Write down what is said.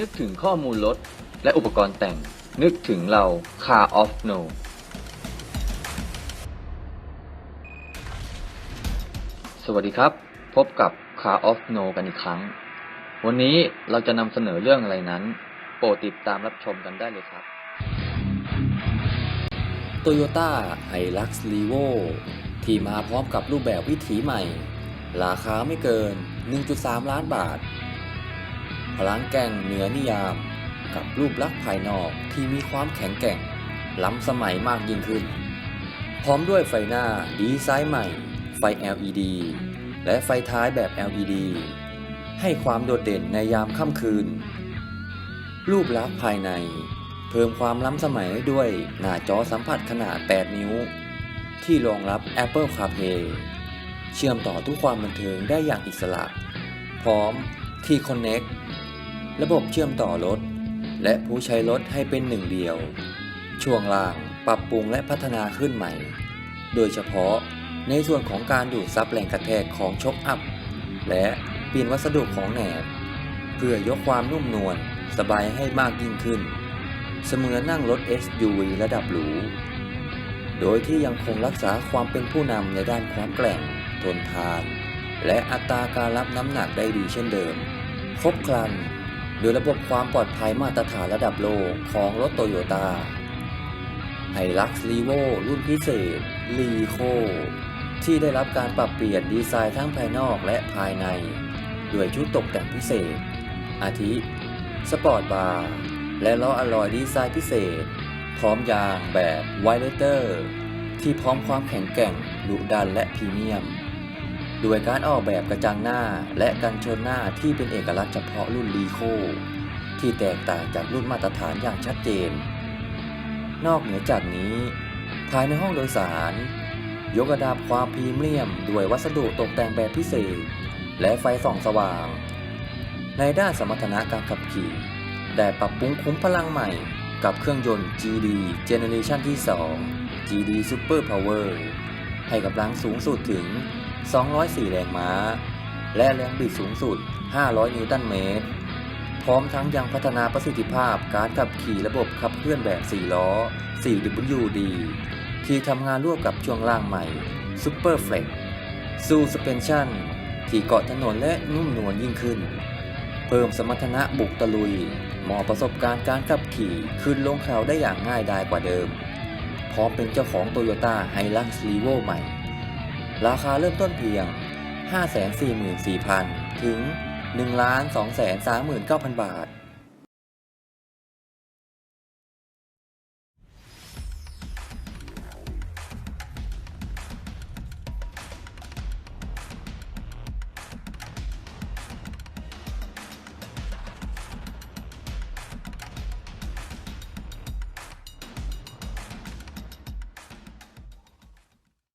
นึกถึงข้อมูลรถและอุปกรณ์แต่ง นึกถึงเรา Car of No สวัสดีครับ พบกับ Car of No กันอีกครั้ง วันนี้เราจะนำเสนอเรื่องอะไรนั้น โปรดติดตามรับชมกันได้เลยครับ Toyota Hilux Revo ที่มาพร้อมกับรูปแบบวิถีใหม่ ราคาไม่เกิน 1.3 ล้านบาท พลังแกร่งเหนือนิยาม กับรูปลักษณ์ภายนอกที่มีความแข็งแกร่ง ล้ำสมัยมากยิ่งขึ้น พร้อมด้วยไฟหน้าดีไซน์ใหม่ ไฟ LED และไฟท้ายแบบ LED ให้ความโดดเด่นในยามค่ำคืน รูปลักษณ์ภายใน เพิ่มความล้ำสมัยด้วยหน้าจอสัมผัสขนาด 8 นิ้ว ที่รองรับ Apple CarPlay เชื่อมต่อทุกความบันเทิงได้อย่างอิสระ พร้อม Key Connect ระบบเชื่อมต่อรถ และผู้ใช้รถให้เป็นหนึ่งเดียว ช่วงล่างปรับปรุงและพัฒนาขึ้นใหม่ โดยเฉพาะในส่วนของการดูดซับแรงกระแทกของช็อคอัพ และเปลี่ยนวัสดุของแหนบ เพื่อยกความนุ่มนวลสบายให้มากยิ่งขึ้น เสมือนนั่งรถ SUV ระดับหรู โดยที่ยังคงรักษาความเป็นผู้นำในด้านความแกร่ง ทนทาน และอัตราการรับน้ำหนักได้ดีเช่นเดิม ครบครัน โดยระบบความปลอดภัยมาตรฐานระดับโลกของรถโตโยต้าไฮลักซ์รีโวรุ่นพิเศษลีโคที่ได้รับการปรับเปลี่ยนดีไซน์ทั้งภายนอกและภายใน ด้วยชุดตกแต่งพิเศษ อาทิ สปอร์ตบาร์ และล้ออลลอยดีไซน์พิเศษ พร้อมยางแบบไวเลเตอร์ ที่พร้อมความแข็งแกร่งดุดันและพรีเมียม ด้วยการออกแบบกระจังหน้าและกันชนหน้าที่เป็นเอกลักษณ์เฉพาะรุ่นลีโคที่แตกต่างจากรุ่นมาตรฐานอย่างชัดเจน นอกเหนือจากนี้ ภายในห้องโดยสาร ยกระดับความพรีเมียม ด้วยวัสดุตกแต่งแบบพิเศษ และไฟส่องสว่าง ในด้านสมรรถนะการขับขี่ได้ปรับปรุงคุ้มพลังใหม่กับเครื่องยนต์ GD Generation ที่ 2 GD Super Power ให้กำลังสูงสุดถึง 204 แรงม้า และแรงบิดสูงสุด 500 นิวตันเมตร พร้อมทั้งยังพัฒนาประสิทธิภาพการขับขี่ระบบขับเคลื่อนแบบ 4 ล้อ 4WD ที่ทำงานร่วมกับช่วงล่างใหม่ Super Flex สู่ Suspension ที่เกาะถนนและนุ่มนวลยิ่งขึ้น เพิ่มสมรรถนะบุกตะลุยเหมาะประสบการณ์การขับขี่ขึ้นลงเขาได้อย่างง่ายดายกว่าเดิม พร้อมเป็นเจ้าของ Toyota Hilux Revo ใหม่ ราคาเริ่มต้นเพียง 544,000 ถึง 1,239,000 บาท